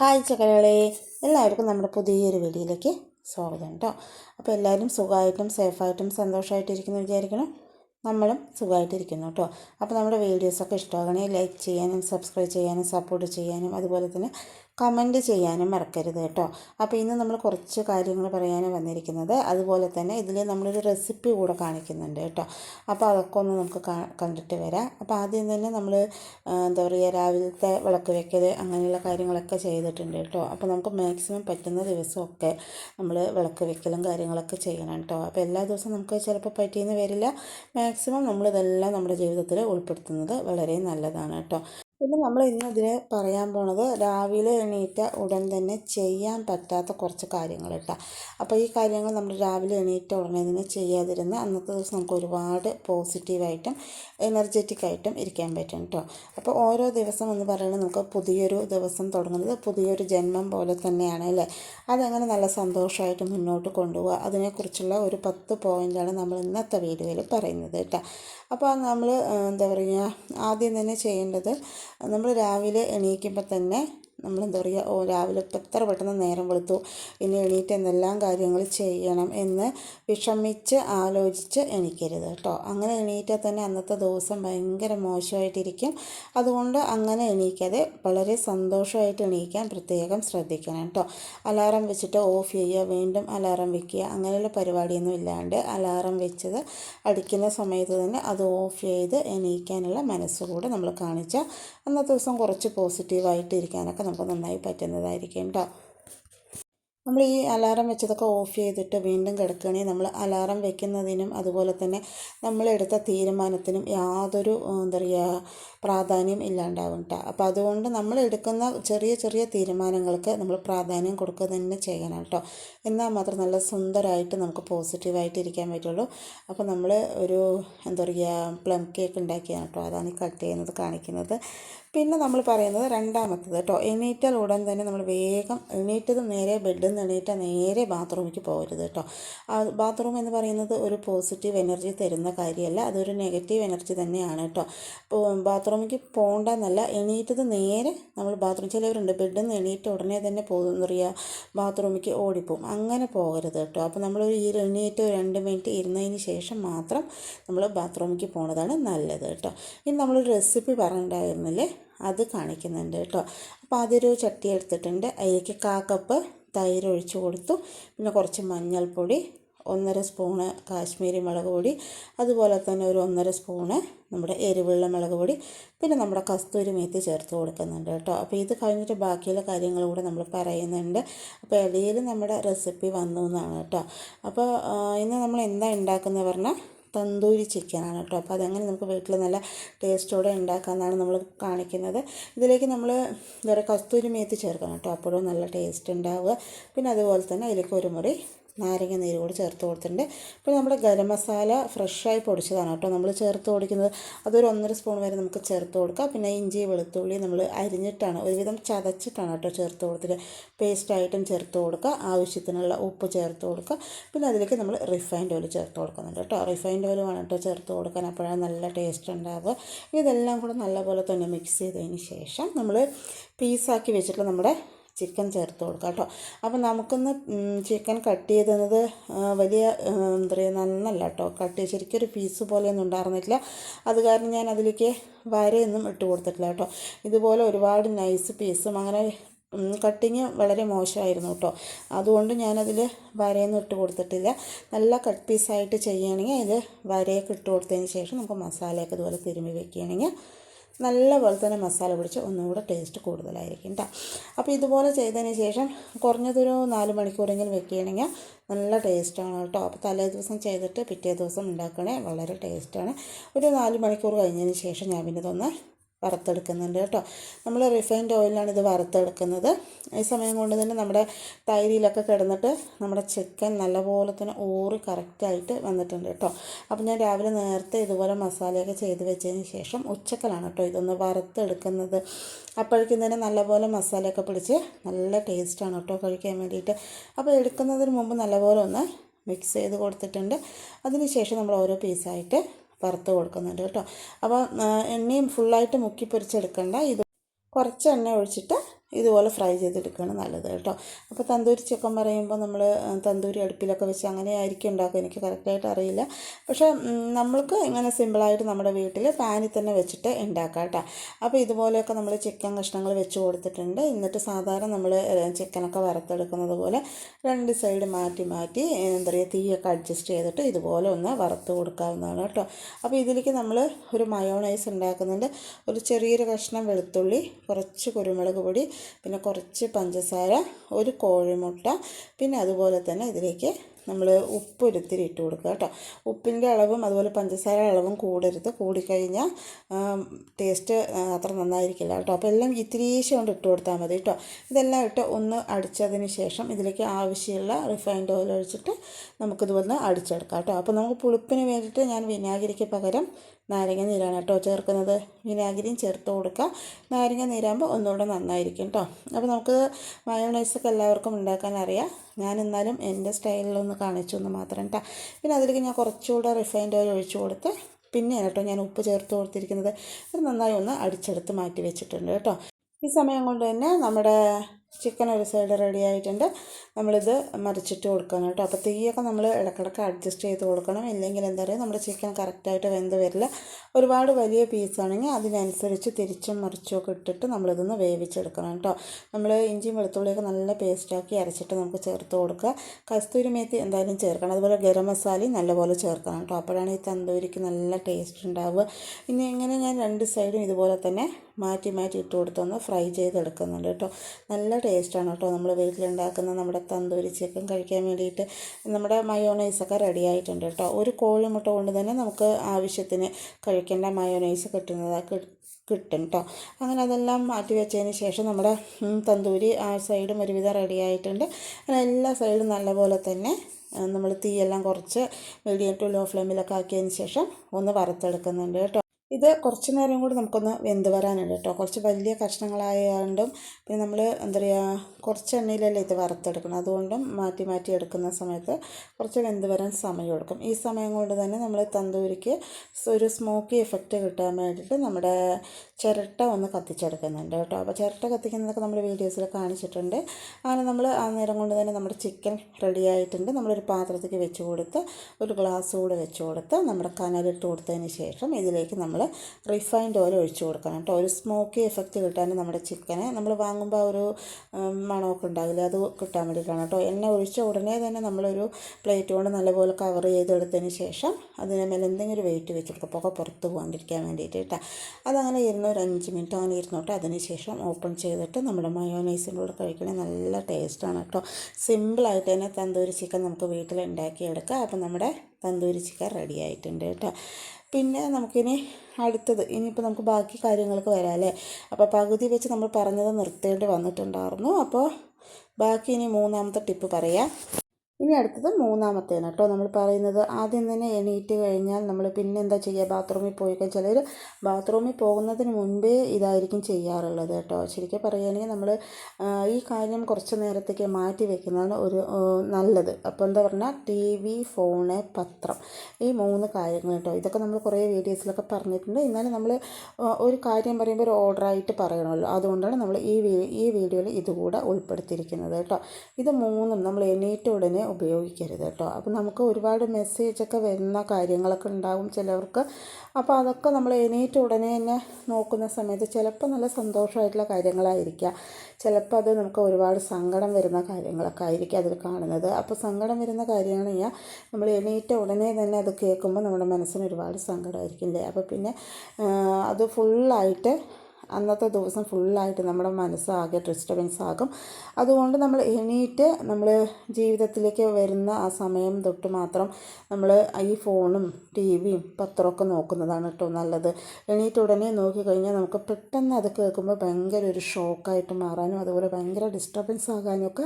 Hi ചക്കരകളെ എല്ലാവർക്കും നമ്മുടെ പുതിയൊരു വീഡിയോയിലേക്ക് സ്വാഗതം കേട്ടോ. അപ്പോൾ എല്ലാവരും സുഖമായിട്ടും സേഫായിട്ടും സന്തോഷമായിട്ടിരിക്കുന്നു വിചാരിക്കണം. നമ്മളും സുഖമായിട്ടിരിക്കുന്നു കേട്ടോ. അപ്പോൾ നമ്മുടെ വീഡിയോസൊക്കെ ഇഷ്ടമാകണേ ലൈക്ക് ചെയ്യാനും സബ്സ്ക്രൈബ് ചെയ്യാനും സപ്പോർട്ട് ചെയ്യാനും അതുപോലെ തന്നെ കമന്റ് ചെയ്യാനും മറക്കരുത് കേട്ടോ. അപ്പോൾ ഇന്ന് നമ്മൾ കുറച്ച് കാര്യങ്ങൾ പറയാൻ വന്നിരിക്കുന്നത് അതുപോലെ തന്നെ ഇതിൽ നമ്മളൊരു റെസിപ്പി കൂടെ കാണിക്കുന്നുണ്ട് കേട്ടോ. അപ്പോൾ അതൊക്കെ ഒന്ന് നമുക്ക് കണ്ടിട്ട് വരാം. അപ്പോൾ ആദ്യം തന്നെ നമ്മൾ എന്താ പറയുക രാവിലത്തെ വിളക്ക് വെക്കൽ അങ്ങനെയുള്ള കാര്യങ്ങളൊക്കെ ചെയ്തിട്ടുണ്ട് കേട്ടോ. അപ്പോൾ നമുക്ക് മാക്സിമം പറ്റുന്ന ദിവസമൊക്കെ നമ്മൾ വിളക്ക് വെക്കലും കാര്യങ്ങളൊക്കെ ചെയ്യണം കേട്ടോ. അപ്പോൾ എല്ലാ ദിവസവും നമുക്ക് ചിലപ്പോൾ പറ്റിയെന്ന് വരില്ല. മാക്സിമം നമ്മളിതെല്ലാം നമ്മുടെ ജീവിതത്തിൽ ഉൾപ്പെടുത്തുന്നത് വളരെ നല്ലതാണ് കേട്ടോ. പിന്നെ നമ്മൾ ഇന്ന് ഇതിന് പറയാൻ പോണത് രാവിലെ എണീറ്റ ഉടൻ തന്നെ ചെയ്യാൻ പറ്റാത്ത കുറച്ച് കാര്യങ്ങൾ കേട്ടോ അപ്പോൾ ഈ കാര്യങ്ങൾ നമ്മൾ രാവിലെ എണീറ്റ ഉടനെ തന്നെ ചെയ്യാതിരുന്ന് അന്നത്തെ ദിവസം നമുക്ക് ഒരുപാട് പോസിറ്റീവായിട്ടും എനർജറ്റിക് ആയിട്ടും ഇരിക്കാൻ പറ്റും കേട്ടോ അപ്പോൾ ഓരോ ദിവസം എന്ന് പറയുന്നത് നമുക്ക് പുതിയൊരു ദിവസം തുടങ്ങുന്നത് പുതിയൊരു ജന്മം പോലെ തന്നെയാണ് അല്ലേ? അതങ്ങനെ നല്ല സന്തോഷമായിട്ട് മുന്നോട്ട് കൊണ്ടുപോകുക അതിനെക്കുറിച്ചുള്ള ഒരു പത്ത് പോയിന്റാണ് നമ്മൾ ഇന്നത്തെ വീഡിയോയിൽ പറയുന്നത് കേട്ടോ അപ്പോൾ നമ്മൾ എന്താ പറയുക ആദ്യം തന്നെ ചെയ്യേണ്ടത് നമ്മൾ രാവിലെ എണീക്കുമ്പോൾ തന്നെ നമ്മൾ എന്താ പറയുക ഓ രാവിലെ എത്ര പെട്ടെന്ന് നേരം വെളുത്തു ഇനി എണീറ്റ് എന്തെല്ലാം കാര്യങ്ങൾ ചെയ്യണം എന്ന് വിഷമിച്ച് ആലോചിച്ച് എണീക്കരുത് കേട്ടോ. അങ്ങനെ എണീറ്റാൽ തന്നെ അന്നത്തെ ദിവസം ഭയങ്കര മോശമായിട്ടിരിക്കും. അതുകൊണ്ട് അങ്ങനെ എണീക്കാതെ വളരെ സന്തോഷമായിട്ട് എണീക്കാൻ പ്രത്യേകം ശ്രദ്ധിക്കണം കേട്ടോ. അലാറം വെച്ചിട്ട് ഓഫ് ചെയ്യുക വീണ്ടും അലാറം വെക്കുക അങ്ങനെയുള്ള പരിപാടിയൊന്നും ഇല്ലാണ്ട് അലാറം വെച്ചത് അടിക്കുന്ന സമയത്ത് തന്നെ അത് ഓഫ് ചെയ്ത് എണീക്കാനുള്ള മനസ്സുകൂടെ നമ്മൾ കാണിച്ചാൽ അന്നത്തെ ദിവസം കുറച്ച് പോസിറ്റീവായിട്ട് ഇരിക്കാനൊക്കെ നമുക്ക് നന്നായി പറ്റുന്നതായിരിക്കും കേട്ടോ നമ്മൾ ഈ അലാറം വെച്ചതൊക്കെ ഓഫ് ചെയ്തിട്ട് വീണ്ടും കിടക്കുകയാണെങ്കിൽ നമ്മൾ അലാറം വെക്കുന്നതിനും അതുപോലെ തന്നെ നമ്മളെടുത്ത തീരുമാനത്തിനും യാതൊരു എന്താ പറയുക പ്രാധാന്യം ഇല്ലാണ്ടാവും കേട്ടോ അപ്പോൾ അതുകൊണ്ട് നമ്മൾ എടുക്കുന്ന ചെറിയ ചെറിയ തീരുമാനങ്ങൾക്ക് നമ്മൾ പ്രാധാന്യം കൊടുക്കുക തന്നെ ചെയ്യണം കേട്ടോ എന്നാൽ മാത്രം നല്ല സുന്ദരമായിട്ട് നമുക്ക് പോസിറ്റീവായിട്ട് ഇരിക്കാൻ പറ്റുള്ളൂ. അപ്പോൾ നമ്മൾ ഒരു എന്താ പറയുക പ്ലം കേക്ക് ഉണ്ടാക്കിയാണ് കേട്ടോ അതാണ് കട്ട് ചെയ്യുന്നത് കാണിക്കുന്നത്. പിന്നെ നമ്മൾ പറയുന്നത് രണ്ടാമത്തത് കേട്ടോ. എണീറ്റാൽ ഉടൻ തന്നെ നമ്മൾ വേഗം എണീറ്റത് നേരെ ബെഡിൽ നിന്ന് എണീറ്റാൽ നേരെ ബാത്റൂമിലേക്ക് പോകരുത് കേട്ടോ. ബാത്റൂം എന്ന് പറയുന്നത് ഒരു പോസിറ്റീവ് എനർജി തരുന്ന കാര്യമല്ല. അതൊരു നെഗറ്റീവ് എനർജി തന്നെയാണ് കേട്ടോ. ബാത്റൂമിലേക്ക് പോകണ്ടെന്നല്ല എണീറ്റത് നേരെ നമ്മൾ ബാത്റൂം ചിലവരുണ്ട് ബെഡിൽ നിന്ന് എണീറ്റ് ഉടനെ തന്നെ പോകുന്ന പറയുക ബാത്റൂമിലേക്ക് ഓടിപ്പോവും. അങ്ങനെ പോകരുത് കേട്ടോ. അപ്പോൾ നമ്മൾ ഈ എണീറ്റ് രണ്ട് മിനിറ്റ് ഇരുന്നതിന് ശേഷം മാത്രം നമ്മൾ ബാത്റൂമിലേക്ക് പോണതാണ് നല്ലത് കേട്ടോ. ഇനി നമ്മളൊരു റെസിപ്പി പറഞ്ഞിട്ടുണ്ടായിരുന്നില്ലേ? അത് കാണിക്കുന്നുണ്ട് കേട്ടോ. അപ്പോൾ അതൊരു ചട്ടി എടുത്തിട്ടുണ്ട്. അതിലേക്ക് കാ കപ്പ് തൈര് ഒഴിച്ചു കൊടുത്തു. പിന്നെ കുറച്ച് മഞ്ഞൾപ്പൊടി ഒന്നര സ്പൂണ് കാശ്മീരി മുളക് പൊടി അതുപോലെ തന്നെ ഒരു ഒന്നര സ്പൂണ് നമ്മുടെ എരിവുള്ള മുളക് പൊടി പിന്നെ നമ്മുടെ കസ്തൂരി മേത്തി ചേർത്ത് കൊടുക്കുന്നുണ്ട് കേട്ടോ. അപ്പോൾ ഇത് കഴിഞ്ഞിട്ട് ബാക്കിയുള്ള കാര്യങ്ങൾ കൂടെ നമ്മൾ പറയുന്നുണ്ട്. അപ്പോൾ ഇടയിൽ നമ്മുടെ റെസിപ്പി വന്നു എന്നാണ് കേട്ടോ. അപ്പോൾ ഇന്ന് നമ്മൾ എന്താ ഉണ്ടാക്കുന്നത് പറഞ്ഞാൽ തന്തൂരി ചിക്കനാണ് കേട്ടോ. അപ്പോൾ അതെങ്ങനെ നമുക്ക് വീട്ടിൽ നല്ല ടേസ്റ്റോടെ ഉണ്ടാക്കാമെന്നാണ് നമ്മൾ കാണിക്കുന്നത്. ഇതിലേക്ക് നമ്മൾ വേറെ കസ്തൂരി മേത്ത് ചേർക്കണം കേട്ടോ. അപ്പോഴും നല്ല ടേസ്റ്റ് ഉണ്ടാവുക. പിന്നെ അതുപോലെ തന്നെ അതിലേക്ക് ഒരു മുറി നാരങ്ങ നീര് കൂടി ചേർത്ത് കൊടുത്തിട്ടുണ്ട്. ഇപ്പോൾ നമ്മുടെ ഗരം മസാല ഫ്രഷായി പൊടിച്ചതാണ് കേട്ടോ. നമ്മൾ ചേർത്ത് കൊടുക്കുന്നത് അതൊരു ഒന്നര സ്പൂൺ വരെ നമുക്ക് ചേർത്ത് കൊടുക്കാം. പിന്നെ ഇഞ്ചി വെളുത്തുള്ളി നമ്മൾ അരിഞ്ഞിട്ടാണ് ഒരുവിധം ചതച്ചിട്ടാണ് കേട്ടോ ചേർത്ത് കൊടുത്തിട്ട്. പേസ്റ്റായിട്ടും ചേർത്ത് കൊടുക്കുക. ആവശ്യത്തിനുള്ള ഉപ്പ് ചേർത്ത് കൊടുക്കുക. പിന്നെ അതിലേക്ക് നമ്മൾ റിഫൈൻഡ് ഓയിൽ ചേർത്ത് കൊടുക്കുന്നുണ്ട് കേട്ടോ. റിഫൈൻഡ് ഓയിൽ വേണം കേട്ടോ ചേർത്ത് കൊടുക്കാൻ. അപ്പോഴാണ് നല്ല ടേസ്റ്റ് ഉണ്ടാവുക. ഇതെല്ലാം കൂടെ നല്ലപോലെ തന്നെ മിക്സ് ചെയ്തതിന് ശേഷം നമ്മൾ പീസാക്കി വെച്ചിട്ടുള്ള നമ്മുടെ ചിക്കൻ ചേർത്ത് കൊടുക്കുക കേട്ടോ. അപ്പോൾ നമുക്കൊന്ന് ചിക്കൻ കട്ട് ചെയ്തത് വലിയ എന്താ പറയുക നന്നല്ല കേട്ടോ. കട്ട് ശരിക്കും ഒരു പീസ് പോലെയൊന്നും ഉണ്ടായിരുന്നില്ല അത് കാരണം ഞാൻ അതിലേക്ക് വരയൊന്നും ഇട്ട് കൊടുത്തിട്ടില്ല കേട്ടോ. ഇതുപോലെ ഒരുപാട് നൈസ് പീസും അങ്ങനെ കട്ടിങ് വളരെ മോശമായിരുന്നു കേട്ടോ. അതുകൊണ്ട് ഞാനതിൽ വരയൊന്നും ഇട്ട് കൊടുത്തിട്ടില്ല. നല്ല കട്ട് പീസായിട്ട് ചെയ്യുകയാണെങ്കിൽ ഇത് വരയൊക്കെ ഇട്ട് കൊടുത്തതിന് ശേഷം നമുക്ക് മസാലയൊക്കെ ഇതുപോലെ തിരുമ്മി വെക്കുകയാണെങ്കിൽ നല്ലപോലെ തന്നെ മസാല പിടിച്ച് ഒന്നുകൂടെ ടേസ്റ്റ് കൂടുതലായിരിക്കും കേട്ടോ അപ്പോൾ ഇതുപോലെ ചെയ്തതിന് ശേഷം കുറഞ്ഞതൊരു നാല് മണിക്കൂറെങ്കിലും വെക്കുകയാണെങ്കിൽ നല്ല ടേസ്റ്റാണ് കേട്ടോ അപ്പോൾ തലേ ദിവസം ചെയ്തിട്ട് പിറ്റേ ദിവസം ഉണ്ടാക്കണേ വളരെ ടേസ്റ്റാണ് ഒരു നാല് മണിക്കൂർ കഴിഞ്ഞതിന് ശേഷം ഞാൻ പിന്നെ ഇതൊന്ന് വറുത്തെടുക്കുന്നുണ്ട് കേട്ടോ. നമ്മൾ റിഫൈൻഡ് ഓയിലാണ് ഇത് വറുത്തെടുക്കുന്നത്. ഈ സമയം കൊണ്ട് തന്നെ നമ്മുടെ തൈരിയിലൊക്കെ കിടന്നിട്ട് നമ്മുടെ ചിക്കൻ നല്ലപോലെ തന്നെ ഊറി കറക്റ്റായിട്ട് വന്നിട്ടുണ്ട് കേട്ടോ. അപ്പോൾ ഞാൻ രാവിലെ നേരത്തെ ഇതുപോലെ മസാലയൊക്കെ ചെയ്ത് വെച്ചതിന് ശേഷം ഉച്ചക്കലാണ് കേട്ടോ ഇതൊന്ന് വറുത്തെടുക്കുന്നത്. അപ്പോഴേക്കും തന്നെ നല്ലപോലെ മസാലയൊക്കെ പിടിച്ച് നല്ല ടേസ്റ്റാണ് കേട്ടോ കഴിക്കാൻ വേണ്ടിയിട്ട്. അപ്പോൾ എടുക്കുന്നതിന് മുമ്പ് നല്ലപോലെ ഒന്ന് മിക്സ് ചെയ്ത് കൊടുത്തിട്ടുണ്ട്. അതിന് ശേഷം നമ്മൾ ഓരോ പീസായിട്ട് വറുത്ത് കൊടുക്കുന്നുണ്ട് കേട്ടോ. അപ്പോൾ എണ്ണയും ഫുള്ളായിട്ട് മുക്കി പൊരിച്ചെടുക്കണ്ട. ഇത് കുറച്ച് എണ്ണ ഒഴിച്ചിട്ട് ഇതുപോലെ ഫ്രൈ ചെയ്തെടുക്കുകയാണ് നല്ലത് കേട്ടോ. അപ്പോൾ തന്തൂരി ചിക്കൻ പറയുമ്പോൾ നമ്മൾ തന്തൂരി അടുപ്പിലൊക്കെ വെച്ച് അങ്ങനെ ആയിരിക്കും ഉണ്ടാക്കുക. എനിക്ക് കറക്റ്റായിട്ട് അറിയില്ല. പക്ഷേ നമ്മൾക്ക് ഇങ്ങനെ സിമ്പിളായിട്ട് നമ്മുടെ വീട്ടിൽ പാനിൽ തന്നെ വെച്ചിട്ട് ഉണ്ടാക്കാം കേട്ടോ. അപ്പോൾ ഇതുപോലെയൊക്കെ നമ്മൾ ചിക്കൻ കഷ്ണങ്ങൾ വെച്ച് കൊടുത്തിട്ടുണ്ട്. എന്നിട്ട് സാധാരണ നമ്മൾ ചിക്കനൊക്കെ വറുത്തെടുക്കുന്നത് പോലെ രണ്ട് സൈഡ് മാറ്റി മാറ്റി എന്താ പറയുക തീയൊക്കെ അഡ്ജസ്റ്റ് ചെയ്തിട്ട് ഇതുപോലെ ഒന്ന് വറുത്ത് കൊടുക്കാവുന്നതാണ് കേട്ടോ. അപ്പോൾ ഇതിലേക്ക് നമ്മൾ ഒരു മയോണൈസ് ഉണ്ടാക്കുന്നുണ്ട്. ഒരു ചെറിയൊരു കഷ്ണം വെളുത്തുള്ളി കുറച്ച് കുരുമുളക് പൊടി പിന്നെ കുറച്ച് പഞ്ചസാര ഒരു കോഴിമുട്ട പിന്നെ അതുപോലെ തന്നെ ഇതിലേക്ക് നമ്മൾ ഉപ്പ് ഒരിത്തിരി ഇട്ട് കൊടുക്കുക കേട്ടോ. ഉപ്പിന്റെ അളവും അതുപോലെ പഞ്ചസാര അളവും കൂടരുത്. കൂടിക്കഴിഞ്ഞാൽ ടേസ്റ്റ് അത്ര നന്നായിരിക്കില്ല കേട്ടോ. അപ്പോൾ എല്ലാം ഇത്തിരീശം കൊണ്ട് ഇട്ട് കൊടുത്താൽ മതി കേട്ടോ. ഇതെല്ലാം ഇട്ട് ഒന്ന് അടിച്ചതിന് ശേഷം ഇതിലേക്ക് ആവശ്യമുള്ള റിഫൈൻഡ് ഓയിൽ ഒഴിച്ചിട്ട് നമുക്കിതുപോലെ അടിച്ചെടുക്കാം കേട്ടോ. അപ്പോൾ നമുക്ക് പുളിപ്പിന് വേണ്ടിയിട്ട് ഞാൻ വിനാഗിരിക്ക് പകരം നാരങ്ങ നീരാണ് കേട്ടോ ചേർക്കുന്നത്. വിനാഗിരിയും ചേർത്ത് കൊടുക്കുക. നാരങ്ങ നീരാകുമ്പോൾ ഒന്നുകൂടെ നന്നായിരിക്കും കേട്ടോ. അപ്പോൾ നമുക്ക് മയോണൈസൊക്കെ എല്ലാവർക്കും ഉണ്ടാക്കാൻ അറിയാം. ഞാൻ എന്നാലും എന്റെ സ്റ്റൈലിലൊന്ന് കാണിച്ചു എന്ന് മാത്രം കേട്ടോ. പിന്നെ അതിലേക്ക് ഞാൻ കുറച്ചുകൂടെ റിഫൈൻഡ് ഓയിൽ ഒഴിച്ചു കൊടുത്ത് പിന്നെയാണ് കേട്ടോ ഞാൻ ഉപ്പ് ചേർത്ത് കൊടുത്തിരിക്കുന്നത്. അത് നന്നായി ഒന്ന് അടിച്ചെടുത്ത് മാറ്റി വെച്ചിട്ടുണ്ട് കേട്ടോ. ഈ സമയം കൊണ്ട് തന്നെ നമ്മുടെ ചിക്കൻ ഒരു സൈഡ് റെഡി ആയിട്ടുണ്ട്. നമ്മളിത് മറിച്ചിട്ട് കൊടുക്കണം കേട്ടോ. അപ്പോൾ തീയൊക്കെ നമ്മൾ ഇടക്കിടക്ക് അഡ്ജസ്റ്റ് ചെയ്ത് കൊടുക്കണം. ഇല്ലെങ്കിൽ എന്താ പറയുക നമ്മുടെ ചിക്കൻ കറക്റ്റായിട്ട് വെന്ത് വരില്ല. ഒരുപാട് വലിയ പീസാണെങ്കിൽ അതിനനുസരിച്ച് തിരിച്ചും മറിച്ചും ഒക്കെ ഇട്ടിട്ട് നമ്മളിതൊന്ന് വേവിച്ചെടുക്കണം കേട്ടോ. നമ്മൾ ഇഞ്ചിയും വെളുത്തുള്ളിയൊക്കെ നല്ല പേസ്റ്റാക്കി അരച്ചിട്ട് നമുക്ക് ചേർത്ത് കൊടുക്കുക. കസ്തൂരി മേത്തി എന്തായാലും ചേർക്കണം. അതുപോലെ ഗരം മസാലയും നല്ലപോലെ ചേർക്കണം കേട്ടോ. അപ്പോഴാണ് ഈ തന്തൂരിക്ക് നല്ല ടേസ്റ്റ് ഉണ്ടാവുക. ഇനി ഇങ്ങനെ ഞാൻ രണ്ട് സൈഡും ഇതുപോലെ തന്നെ മാറ്റി മാറ്റി ഇട്ട് കൊടുത്തൊന്ന് ഫ്രൈ ചെയ്തെടുക്കുന്നുണ്ട് കേട്ടോ. നല്ല ടേസ്റ്റാണ് കേട്ടോ. നമ്മൾ വീട്ടിലുണ്ടാക്കുന്ന നമ്മുടെ തന്തൂരി ചിക്കൻ കഴിക്കാൻ വേണ്ടിയിട്ട് നമ്മുടെ മയോണൈസൊക്കെ റെഡി ആയിട്ടുണ്ട് കേട്ടോ. ഒരു കോഴിമുട്ട കൊണ്ട് തന്നെ നമുക്ക് ആവശ്യത്തിന് കഴിക്കേണ്ട മയോണൈസ് കിട്ടുന്നത് കിട്ടും കേട്ടോ. അങ്ങനെ അതെല്ലാം മാറ്റി വെച്ചതിന് ശേഷം നമ്മുടെ തന്തൂരി ആ സൈഡും ഒരുവിധം റെഡി ആയിട്ടുണ്ട്. എല്ലാ സൈഡും നല്ലപോലെ തന്നെ നമ്മൾ തീയെല്ലാം കുറച്ച് മീഡിയം ടു ലോ ഫ്ലെയിമിലൊക്കെ ആക്കിയതിന് ശേഷം ഒന്ന് വറുത്തെടുക്കുന്നുണ്ട് കേട്ടോ. ഇത് കുറച്ച് നേരം കൂടി നമുക്കൊന്ന് വെന്ത് വരാനുണ്ട് കേട്ടോ. കുറച്ച് വലിയ കഷ്ണങ്ങളായതുകൊണ്ടും പിന്നെ നമ്മൾ എന്താ പറയുക കുറച്ച് എണ്ണയിലല്ലേ ഇത് വറുത്തെടുക്കണം അതുകൊണ്ടും മാറ്റി മാറ്റി എടുക്കുന്ന സമയത്ത് കുറച്ച് വെന്ത് വരാൻ സമയം കൊടുക്കും ഈ സമയം കൊണ്ട് തന്നെ നമ്മൾ തന്തൂരിക്ക് ഒരു സ്മോക്കി എഫക്റ്റ് കിട്ടാൻ വേണ്ടിയിട്ട് നമ്മുടെ ചിരട്ട ഒന്ന് കത്തിച്ചെടുക്കുന്നുണ്ട് കേട്ടോ. അപ്പോൾ ചിരട്ട കത്തിക്കുന്നതൊക്കെ നമ്മൾ വീഡിയോസിൽ കാണിച്ചിട്ടുണ്ട്. അങ്ങനെ നമ്മൾ ആ നേരം കൊണ്ട് തന്നെ നമ്മുടെ ചിക്കൻ റെഡി ആയിട്ടുണ്ട്. നമ്മളൊരു പാത്രത്തേക്ക് വെച്ച് കൊടുത്ത് ഒരു ഗ്ലാസ് കൂടെ വെച്ച് കൊടുത്ത് നമ്മുടെ കനലിട്ട് കൊടുത്തതിന് ശേഷം ഇതിലേക്ക് നമ്മൾ റിഫൈൻഡ് ഓയിൽ ഒഴിച്ച് കൊടുക്കണം കേട്ടോ. ഒരു സ്മോക്കി എഫക്റ്റ് കിട്ടാൻ നമ്മുടെ ചിക്കനെ നമ്മൾ വാങ്ങുമ്പോൾ ഒരു മണമൊക്കെ ഉണ്ടാവില്ല? അത് കിട്ടാൻ വേണ്ടിയിട്ടാണ് കേട്ടോ. എണ്ണ ഒഴിച്ച ഉടനെ തന്നെ നമ്മളൊരു പ്ലേറ്റ് കൊണ്ട് നല്ലപോലെ കവർ ചെയ്തെടുത്തതിന് ശേഷം അതിന് മേലെ എന്തെങ്കിലും ഒരു വെയിറ്റ് വെച്ച് കൊടുക്കുക. പുക പുറത്ത് പോകാണ്ടിരിക്കാൻ വേണ്ടിയിട്ട് കേട്ടോ. അതങ്ങനെ ഇരുന്ന് ഒരു അഞ്ച് മിനിറ്റ് അങ്ങനെ ഇരുന്നോട്ടെ അതിന് ശേഷം ഓപ്പൺ ചെയ്തിട്ട് നമ്മുടെ മയോനൈസിന്റെ കൂടെ കഴിക്കണേ നല്ല ടേസ്റ്റാണ് കേട്ടോ. സിമ്പിളായിട്ട് തന്നെ തന്തൂരി ചിക്കൻ നമുക്ക് വീട്ടിൽ ഉണ്ടാക്കിയെടുക്കാം. അപ്പം നമ്മുടെ തന്തൂരി ചിക്കൻ റെഡി ആയിട്ടുണ്ട് കേട്ടോ. പിന്നെ നമുക്കിനി അടുത്തത്. ഇനിയിപ്പോൾ നമുക്ക് ബാക്കി കാര്യങ്ങൾക്ക് വരാം അല്ലേ? അപ്പോൾ പകുതി വെച്ച് നമ്മൾ പറഞ്ഞത് നിർത്തേണ്ടി വന്നിട്ടുണ്ടായിരുന്നു. അപ്പോൾ ബാക്കി ഇനി മൂന്നാമത്തെ ടിപ്പ് പറയാം. ഇനി അടുത്തത് മൂന്നാമത്തേണ് കേട്ടോ. നമ്മൾ പറയുന്നത് ആദ്യം തന്നെ എണീറ്റ് കഴിഞ്ഞാൽ നമ്മൾ പിന്നെ എന്താ ചെയ്യുക? ബാത്റൂമിൽ പോയി കഴിഞ്ഞാൽ ചിലർ ബാത്റൂമിൽ പോകുന്നതിന് മുൻപേ ഇതായിരിക്കും ചെയ്യാറുള്ളത് കേട്ടോ. ശരിക്കും പറയുകയാണെങ്കിൽ നമ്മൾ ഈ കാര്യം കുറച്ച് നേരത്തേക്ക് മാറ്റി വെക്കുന്നതാണ് ഒരു നല്ലത്. അപ്പോൾ എന്താ പറഞ്ഞാൽ ടി വി ഫോണ് പത്രം ഈ മൂന്ന് കാര്യങ്ങൾ കേട്ടോ. ഇതൊക്കെ നമ്മൾ കുറേ വീഡിയോസിലൊക്കെ പറഞ്ഞിട്ടുണ്ട്. എന്നാലും നമ്മൾ ഒരു കാര്യം പറയുമ്പോൾ ഒരു ഓർഡറായിട്ട് പറയണമല്ലോ. അതുകൊണ്ടാണ് നമ്മൾ ഈ ഈ വീഡിയോയിൽ ഇതുകൂടെ ഉൾപ്പെടുത്തിയിരിക്കുന്നത് കേട്ടോ. ഇത് മൂന്നും നമ്മൾ എണീറ്റ ഉടനെ ഉപയോഗിക്കരുത് കേട്ടോ. അപ്പോൾ നമുക്ക് ഒരുപാട് മെസ്സേജൊക്കെ വരുന്ന കാര്യങ്ങളൊക്കെ ഉണ്ടാകും ചിലവർക്ക്. അപ്പോൾ അതൊക്കെ നമ്മൾ എണീറ്റ് ഉടനെ തന്നെ നോക്കുന്ന സമയത്ത് ചിലപ്പോൾ നല്ല സന്തോഷമായിട്ടുള്ള കാര്യങ്ങളായിരിക്കാം. ചിലപ്പോൾ അത് നമുക്ക് ഒരുപാട് സങ്കടം വരുന്ന കാര്യങ്ങളൊക്കെ ആയിരിക്കും അതിൽ കാണുന്നത്. അപ്പോൾ സങ്കടം വരുന്ന കാര്യമാണെങ്കിൽ നമ്മൾ എണീറ്റ ഉടനെ തന്നെ അത് കേൾക്കുമ്പോൾ നമ്മുടെ മനസ്സിന് ഒരുപാട് സങ്കടമായിരിക്കില്ലേ അപ്പോൾ പിന്നെ അത് ഫുള്ളായിട്ട് അന്നത്തെ ദിവസം ഫുള്ളായിട്ട് നമ്മുടെ മനസ്സാകെ ഡിസ്റ്റർബൻസ് ആകും. അതുകൊണ്ട് നമ്മൾ എണീറ്റ് നമ്മൾ ജീവിതത്തിലേക്ക് വരുന്ന ആ സമയം തൊട്ട് മാത്രം നമ്മൾ ഈ ഫോണും ടി വിയും പത്രമൊക്കെ നോക്കുന്നതാണ് കേട്ടോ നല്ലത്. എണീറ്റ് ഉടനെ നോക്കിക്കഴിഞ്ഞാൽ നമുക്ക് പെട്ടെന്ന് അത് കേൾക്കുമ്പോൾ ഭയങ്കര ഒരു ഷോക്കായിട്ട് മാറാനും അതുപോലെ ഭയങ്കര ഡിസ്റ്റർബൻസ് ആകാനും ഒക്കെ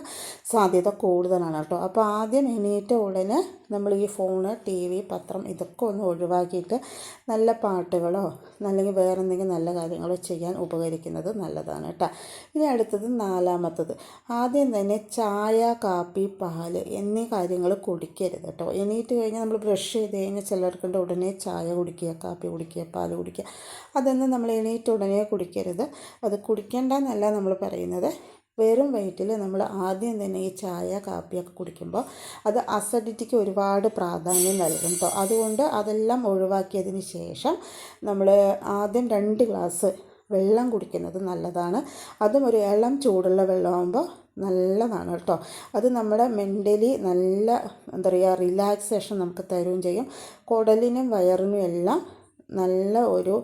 സാധ്യത കൂടുതലാണ് കേട്ടോ അപ്പോൾ ആദ്യം എണീറ്റ ഉടനെ നമ്മൾ ഈ ഫോണ് ടി വി പത്രം ഇതൊക്കെ ഒന്ന് ഒഴിവാക്കിയിട്ട് നല്ല പാട്ടുകളോ അല്ലെങ്കിൽ വേറെ എന്തെങ്കിലും നല്ല കാര്യങ്ങളോ ചെയ്യാൻ ഉപകരിക്കുന്നത് നല്ലതാണ് കേട്ടോ ഇനി അടുത്തത് നാലാമത്തത്. ആദ്യം തന്നെ ചായ കാപ്പി പാൽ എന്നീ കാര്യങ്ങൾ കുടിക്കരുത് കേട്ടോ എണീറ്റ് കഴിഞ്ഞാൽ നമ്മൾ ബ്രഷ് ചെയ്ത് കഴിഞ്ഞാൽ ചിലർക്കുണ്ട് ഉടനെ ചായ കുടിക്കുക കാപ്പി കുടിക്കുക പാൽ കുടിക്കുക. അതൊന്നും നമ്മൾ എണീറ്റ് ഉടനെ കുടിക്കരുത്. അത് കുടിക്കേണ്ടെന്നല്ല നമ്മൾ പറയുന്നത്. വെറും വയറ്റിൽ നമ്മൾ ആദ്യം തന്നെ ഈ ചായ കാപ്പിയൊക്കെ കുടിക്കുമ്പോൾ അത് അസിഡിറ്റിക്ക് ഒരുപാട് പ്രാധാന്യം നൽകും കേട്ടോ അതുകൊണ്ട് അതെല്ലാം ഒഴിവാക്കിയതിന് ശേഷം നമ്മൾ ആദ്യം രണ്ട് ഗ്ലാസ് വെള്ളം കുടിക്കുന്നത് നല്ലതാണ്. അതും ഒരു ഇളം ചൂടുള്ള വെള്ളമാകുമ്പോൾ നല്ലതാണ് കേട്ടോ. അത് നമ്മുടെ മെന്റലി നല്ല എന്താ പറയുക റിലാക്സേഷൻ നമുക്ക് തരുകയും ചെയ്യും. കുടലിനും വയറിനും എല്ലാം നല്ല ഒരു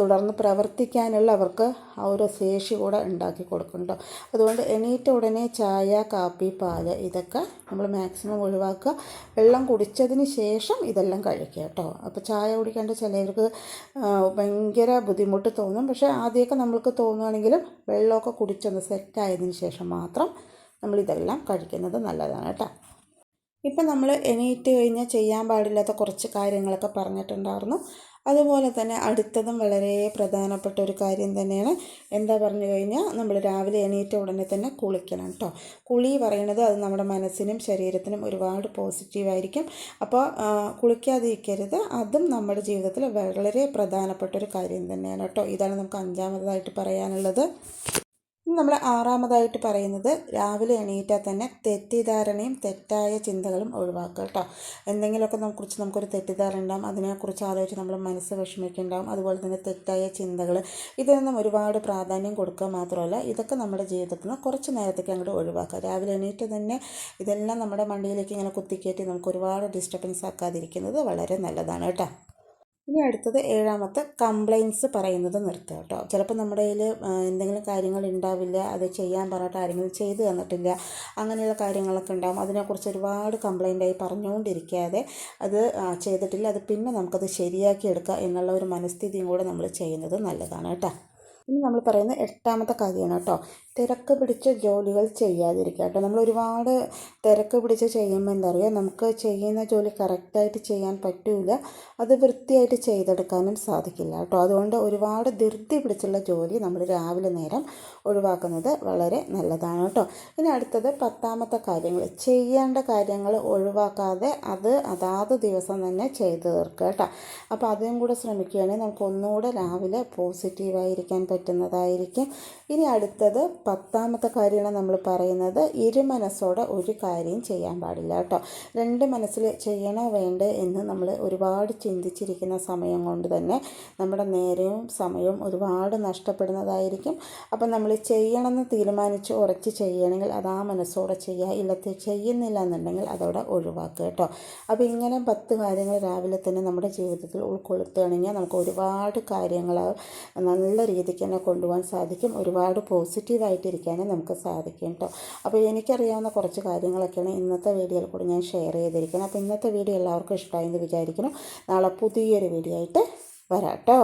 തുടർന്ന് പ്രവർത്തിക്കാനുള്ള അവർക്ക് ആ ഒരു ശേഷി കൂടെ ഉണ്ടാക്കി കൊടുക്കുന്നുണ്ട്. അതുകൊണ്ട് എണീറ്റ ഉടനെ ചായ കാപ്പി പാൽ ഇതൊക്കെ നമ്മൾ മാക്സിമം ഒഴിവാക്കുക. വെള്ളം കുടിച്ചതിന് ശേഷം ഇതെല്ലാം കഴിക്കുക കേട്ടോ. അപ്പോൾ ചായ കുടിക്കേണ്ട ചിലവർക്ക് ഭയങ്കര ബുദ്ധിമുട്ട് തോന്നും. പക്ഷേ ആദ്യമൊക്കെ നമ്മൾക്ക് തോന്നുകയാണെങ്കിലും വെള്ളമൊക്കെ കുടിച്ചൊന്ന് സെറ്റായതിന് ശേഷം മാത്രം നമ്മൾ നമ്മളിതെല്ലാം കഴിക്കുന്നത് നല്ലതാണ് കേട്ടോ. ഇപ്പം നമ്മൾ എണീറ്റ് കഴിഞ്ഞാൽ ചെയ്യാൻ പാടില്ലാത്ത കുറച്ച് കാര്യങ്ങളൊക്കെ പറഞ്ഞിട്ടുണ്ടായിരുന്നു. അതുപോലെ തന്നെ അടുത്തതും വളരെ പ്രധാനപ്പെട്ട ഒരു കാര്യം തന്നെയാണ്. എന്താ പറഞ്ഞു കഴിഞ്ഞാൽ നമ്മൾ രാവിലെ എണീറ്റ ഉടനെ തന്നെ കുളിക്കണം കേട്ടോ കുളി പറയണത് അത് നമ്മുടെ മനസ്സിനും ശരീരത്തിനും ഒരുപാട് പോസിറ്റീവായിരിക്കും അപ്പോൾ കുളിക്കാതിരിക്കരുത്. അതും നമ്മുടെ ജീവിതത്തിൽ വളരെ പ്രധാനപ്പെട്ട ഒരു കാര്യം തന്നെയാണ് കേട്ടോ ഇതാണ് നമുക്ക് അഞ്ചാമതായിട്ട് പറയാനുള്ളത്. നമ്മൾ ആറാമതായിട്ട് പറയുന്നത് രാവിലെ എണീറ്റാൽ തന്നെ തെറ്റിദ്ധാരണയും തെറ്റായ ചിന്തകളും ഒഴിവാക്കുക കേട്ടോ എന്തെങ്കിലുമൊക്കെ നമുക്ക് കുറിച്ച് നമുക്കൊരു തെറ്റിദ്ധാരണ ഉണ്ടാകും അതിനെക്കുറിച്ച് ആലോചിച്ച് നമ്മൾ മനസ്സ് വിഷമിക്കുന്നുണ്ടാകും അതുപോലെ തന്നെ തെറ്റായ ചിന്തകൾ ഇതിനൊന്നും ഒരുപാട് പ്രാധാന്യം കൊടുക്കുക മാത്രമല്ല ഇതൊക്കെ നമ്മുടെ ജീവിതത്തിൽ നിന്ന് കുറച്ച് നേരത്തേക്ക് അങ്ങോട്ട് ഒഴിവാക്കുക. രാവിലെ എണീറ്റ് തന്നെ ഇതെല്ലാം നമ്മുടെ മണ്ടിയിലേക്ക് ഇങ്ങനെ കുത്തിക്കയറ്റി നമുക്ക് ഒരുപാട് ഡിസ്റ്റർബൻസ് ആക്കാതിരിക്കുന്നത് വളരെ നല്ലതാണ് കേട്ടോ. ഇനി അടുത്തത് ഏഴാമത്തെ കംപ്ലയിൻസ് പറയുന്നത് നിർത്തുക കേട്ടോ. ചിലപ്പോൾ നമ്മുടെ കയ്യിൽ എന്തെങ്കിലും കാര്യങ്ങൾ ഉണ്ടാവില്ല അത് ചെയ്യാൻ പറഞ്ഞിട്ട് ആരെങ്കിലും ചെയ്തു തന്നിട്ടില്ല അങ്ങനെയുള്ള കാര്യങ്ങളൊക്കെ ഉണ്ടാകും അതിനെക്കുറിച്ച് ഒരുപാട് കംപ്ലയിന്റായി പറഞ്ഞുകൊണ്ടിരിക്കാതെ അത് ചെയ്തിട്ടില്ല. അത് പിന്നെ നമുക്കത് ശരിയാക്കി എടുക്കുക എന്നുള്ള ഒരു മനസ്ഥിതിയും കൂടെ നമ്മൾ ചെയ്യുന്നത് നല്ലതാണ് കേട്ടോ. ഇനി നമ്മൾ പറയുന്ന എട്ടാമത്തെ കാര്യമാണ് കേട്ടോ. തിരക്ക് പിടിച്ച ജോലികൾ ചെയ്യാതിരിക്കുക കേട്ടോ. നമ്മൾ ഒരുപാട് തിരക്ക് പിടിച്ച് ചെയ്യുമ്പോൾ എന്താ പറയുക നമുക്ക് ചെയ്യുന്ന ജോലി കറക്റ്റായിട്ട് ചെയ്യാൻ പറ്റില്ല അത് വൃത്തിയായിട്ട് ചെയ്തെടുക്കാനും സാധിക്കില്ല കേട്ടോ. അതുകൊണ്ട് ഒരുപാട് ധൃതി പിടിച്ചുള്ള ജോലി നമ്മൾ രാവിലെ നേരം ഒഴിവാക്കുന്നത് വളരെ നല്ലതാണ് കേട്ടോ. ഇനി അടുത്തത് പത്താമത്തെ കാര്യങ്ങൾ. ചെയ്യേണ്ട കാര്യങ്ങൾ ഒഴിവാക്കാതെ അത് അതാത് ദിവസം തന്നെ ചെയ്തു തീർക്കുക കേട്ടോ. അപ്പോൾ അതും കൂടെ ശ്രമിക്കുകയാണെങ്കിൽ നമുക്ക് ഒന്നുകൂടെ രാവിലെ പോസിറ്റീവായിരിക്കാൻ പറ്റുന്നതായിരിക്കും. ഇനി അടുത്തത് പത്താമത്തെ കാര്യമാണ് നമ്മൾ പറയുന്നത്. ഇരുമനസ്സോടെ ഒരു കാര്യം ചെയ്യാൻ പാടില്ല കേട്ടോ. രണ്ട് മനസ്സിൽ ചെയ്യണോ വേണ്ടേ എന്ന് നമ്മൾ ഒരുപാട് ചിന്തിച്ചിരിക്കുന്ന സമയം കൊണ്ട് തന്നെ നമ്മുടെ നേരവും സമയവും ഒരുപാട് നഷ്ടപ്പെടുന്നതായിരിക്കും. അപ്പം നമ്മൾ ചെയ്യണമെന്ന് തീരുമാനിച്ച് ഉറച്ച് ചെയ്യണമെങ്കിൽ അത് ആ മനസ്സോടെ ചെയ്യുക. ഇല്ല ചെയ്യുന്നില്ല എന്നുണ്ടെങ്കിൽ അതോടെ ഒഴിവാക്കുക കേട്ടോ. അപ്പോൾ ഇങ്ങനെ പത്ത് കാര്യങ്ങൾ രാവിലെ തന്നെ നമ്മുടെ ജീവിതത്തിൽ ഉൾക്കൊള്ളുത്തുകയാണെങ്കിൽ നമുക്ക് ഒരുപാട് കാര്യങ്ങൾ നല്ല രീതിക്ക് തന്നെ കൊണ്ടുപോകാൻ സാധിക്കും. ഒരുപാട് പോസിറ്റീവായിട്ടിരിക്കാനും നമുക്ക് സാധിക്കും കേട്ടോ അപ്പോൾ എനിക്കറിയാവുന്ന കുറച്ച് കാര്യങ്ങളൊക്കെയാണ് ഇന്നത്തെ വീഡിയോയിൽ കൂടി ഞാൻ ഷെയർ ചെയ്തിരിക്കുന്നത്. അപ്പോൾ ഇന്നത്തെ വീഡിയോ എല്ലാവർക്കും ഇഷ്ടമായി എന്ന് വിചാരിക്കുന്നു. നാളെ പുതിയൊരു വീഡിയോ ആയിട്ട് വരാം കേട്ടോ